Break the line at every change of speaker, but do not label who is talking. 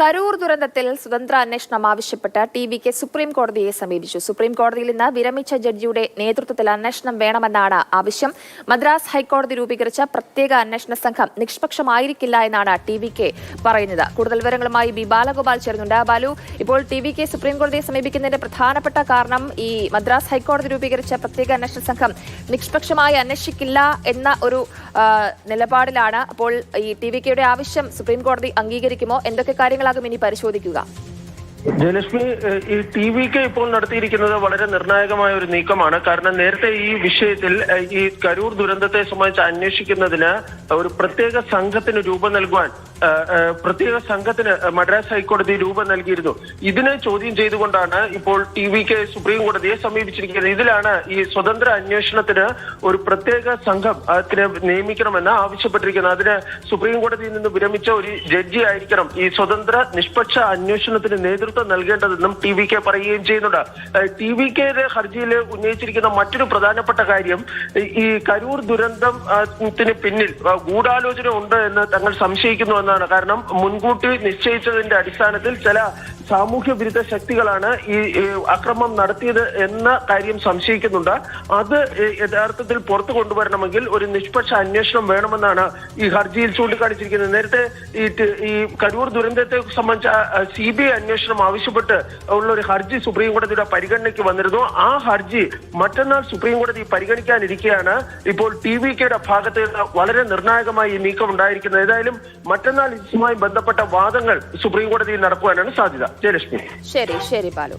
കരൂർ ദുരന്തത്തിൽ സ്വതന്ത്ര അന്വേഷണം ആവശ്യപ്പെട്ട് ടി വി കെ സുപ്രീം കോടതിയെ സമീപിച്ചു. സുപ്രീം കോടതിയിൽ നിന്ന് വിരമിച്ച ജഡ്ജിയുടെ നേതൃത്വത്തിൽ അന്വേഷണം വേണമെന്നാണ് ആവശ്യം. മദ്രാസ് ഹൈക്കോടതി രൂപീകരിച്ച പ്രത്യേക അന്വേഷണ സംഘം നിഷ്പക്ഷമായിരിക്കില്ല എന്നാണ് ടി വി കെ പറയുന്നത്. കൂടുതൽ വിവരങ്ങളുമായി ബി ബാലഗോപാൽ ചേരുന്നുണ്ട്. ബാലു ഇപ്പോൾ ടി വി കെ സുപ്രീം കോടതിയെ സമീപിക്കുന്നതിന്റെ പ്രധാനപ്പെട്ട കാരണം ഈ മദ്രാസ് ഹൈക്കോടതി രൂപീകരിച്ച പ്രത്യേക അന്വേഷണ സംഘം നിഷ്പക്ഷമായി അന്വേഷിക്കില്ല എന്ന ഒരു നിലപാടിലാണ്. അപ്പോൾ ഈ ടി വി കെയുടെ ആവശ്യം സുപ്രീം കോടതി അംഗീകരിക്കുമോ? എന്തൊക്കെ കാര്യങ്ങളാകും ഇനി പരിശോധിക്കുക.
ജയലക്ഷ്മി ഈ ടി വി കെ ഇപ്പോൾ നടത്തിയിരിക്കുന്നത് വളരെ നിർണായകമായ ഒരു നീക്കമാണ്. കാരണം നേരത്തെ ഈ വിഷയത്തിൽ ഈ കരൂർ ദുരന്തത്തെ സംബന്ധിച്ച് അന്വേഷിക്കുന്നതിന് ഒരു പ്രത്യേക സംഘത്തിന് രൂപം നൽകുവാൻ പ്രത്യേക സംഘത്തിന് മദ്രാസ് ഹൈക്കോടതി രൂപം നൽകിയിരുന്നു. ഇതിനെ ചോദ്യം ചെയ്തുകൊണ്ടാണ് ഇപ്പോൾ ടി വി കെ സുപ്രീം കോടതിയെ സമീപിച്ചിരിക്കുന്നത്. ഇതിലാണ് ഈ സ്വതന്ത്ര അന്വേഷണത്തിന് ഒരു പ്രത്യേക സംഘം അതിനെ നിയമിക്കണമെന്ന് ആവശ്യപ്പെട്ടിരിക്കുന്നത്. അതിന് സുപ്രീം കോടതിയിൽ നിന്ന് വിരമിച്ച ഒരു ജഡ്ജി ആയിരിക്കണം ഈ സ്വതന്ത്ര നിഷ്പക്ഷ അന്വേഷണത്തിന് നേതൃത്വം നൽകേണ്ടതെന്നും ടി വി കെ പറയുകയും ചെയ്യുന്നുണ്ട്. ടി വി കെയുടെ ഹർജിയിൽ ഉന്നയിച്ചിരിക്കുന്ന മറ്റൊരു പ്രധാനപ്പെട്ട കാര്യം ഈ- കരൂർ ദുരന്തത്തിന് പിന്നിൽ ഗൂഢാലോചന ഉണ്ട് എന്ന് തങ്ങൾ സംശയിക്കുന്നു എന്നാണ്. കാരണം മുൻകൂട്ടി നിശ്ചയിച്ചതിന്റെ അടിസ്ഥാനത്തിൽ ചില സാമൂഹ്യ വിരുദ്ധ ശക്തികളാണ് ഈ അക്രമം നടത്തിയത് എന്ന കാര്യം സംശയിക്കുന്നുണ്ട്. അത് യഥാർത്ഥത്തിൽ പുറത്തു കൊണ്ടുവരണമെങ്കിൽ ഒരു നിഷ്പക്ഷ അന്വേഷണം വേണമെന്നാണ് ഈ ഹർജിയിൽ ചൂണ്ടിക്കാണിച്ചിരിക്കുന്നത്. നേരത്തെ ഈ കരൂർ ദുരന്തത്തെ സംബന്ധിച്ച സി ബി ഐ അന്വേഷണം ആവശ്യപ്പെട്ട് ഉള്ള ഒരു ഹർജി സുപ്രീം കോടതിയുടെ പരിഗണനയ്ക്ക് വന്നിരുന്നു. ആ ഹർജി മറ്റന്നാൾ സുപ്രീം കോടതി പരിഗണിക്കാനിരിക്കെയാണ് ഇപ്പോൾ ടി വി കെയുടെ ഭാഗത്ത് നിന്ന് വളരെ നിർണായകമായി ഈ നീക്കം ഉണ്ടായിരിക്കുന്നത്. ഏതായാലും മറ്റന്നാൾ ഇതുമായി ബന്ധപ്പെട്ട വാദങ്ങൾ സുപ്രീം കോടതിയിൽ നടക്കുവാനാണ് സാധ്യത. ജയലക്ഷ്മി
ശരി ശരി ബാലു